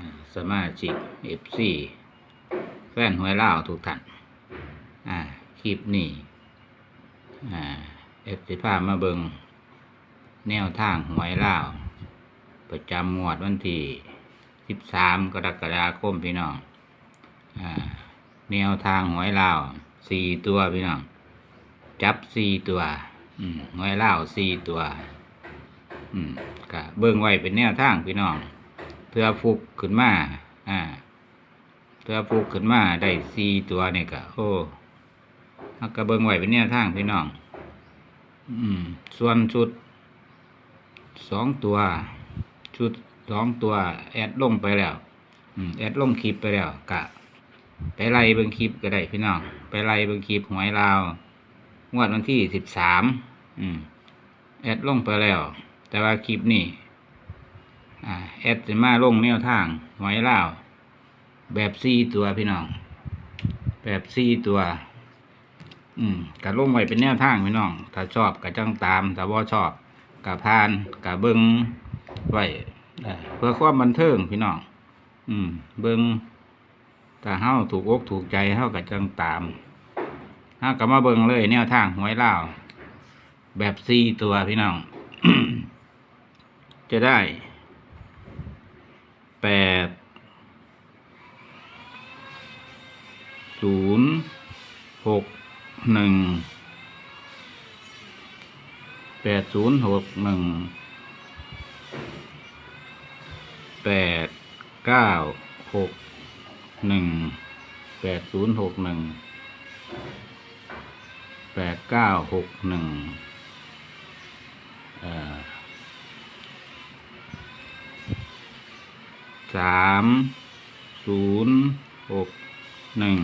อ่าสมาชิกเอฟซีแฟนหวยเล่าทุกท่าน อ่า คลิปนี้อ่าเอฟซีพามาเบิงแนวทางหวยเล่าประจำงวดวันที่สิบสามกรกฎาคมพี่น้อง อ่า แนวทางหวยเล่าสี่ตัวพี่น้อง จับสี่ตัวหวยเล่าสี่ตัว อืมกะเบิ่งไว้เป็นแนวทางพี่น้อง เพื่อฟุกขึ้นมาอ่าเพื่อฟุกขึ้นมาได้สี่ตัวเนี่ยกะโอ้ฮักกะเบิ่งไว้เป็นแนวทางพี่น้อง อืม ส่วนชุดสองตัว ชุดสองตัว แอดลงไปแล้ว อืม แอดลงคลิปไปแล้วกะไปไล่เบิ่งคลิปก็ได้พี่น้อง ไปไล่เบิ่งคลิปหวยลาวงวดวันที่สิบสามอืม แอดลงไปแล้ว แต่ว่าคลิปนี้ อ่าแอดจะมาลงแนวทางหวยลาแบบซีตัวพี่น้อง แบบซีตัว อืมกะลงไว้เป็นแนวทางพี่น้องถ้าชอบกะจังตามถ้าบ่ชอบกะพานกะเบิงไว้เพื่อความบันเทิงพี่น้องอืม เบิงถ้าเฮาถูกอกถูกใจเฮากะจังตามเฮากะมาเบิงเลยแนวทางหวยลาแบบซีตัวพี่น้อง จะได้ แปดศูนย์หกหนึ่งแปดศูนย์หกหนึ่งแปดเก้าหกหนึ่งแปดศูนย์หกหนึ่งแปดเก้าหกหนึ่งเอ่อ สามศูนย์หกหนึ่ง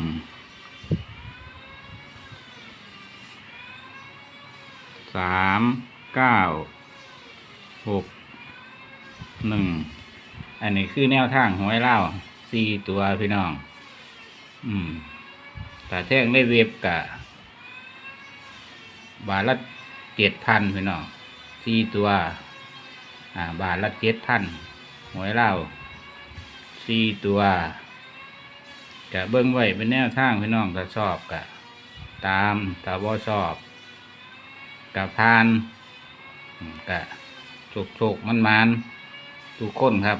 สามเก้าหกหนึ่งอันนี้คือแนวทางหวยเล่าสี่ตัวพี่น้อง อืมแต่แท่งได้เว็บกะบาทละเจ็ดพันพี่น้องสี่ตัว อ่า บาทละเจ็ดพันหวยเล่า สี่ตัวกะเบิ้งไว้เป็นแนวทางพี่น้องถ้าชอบกะตามถ้าบ่ชอบกะพานกะโชกโชกมันมันๆทุกคนครับ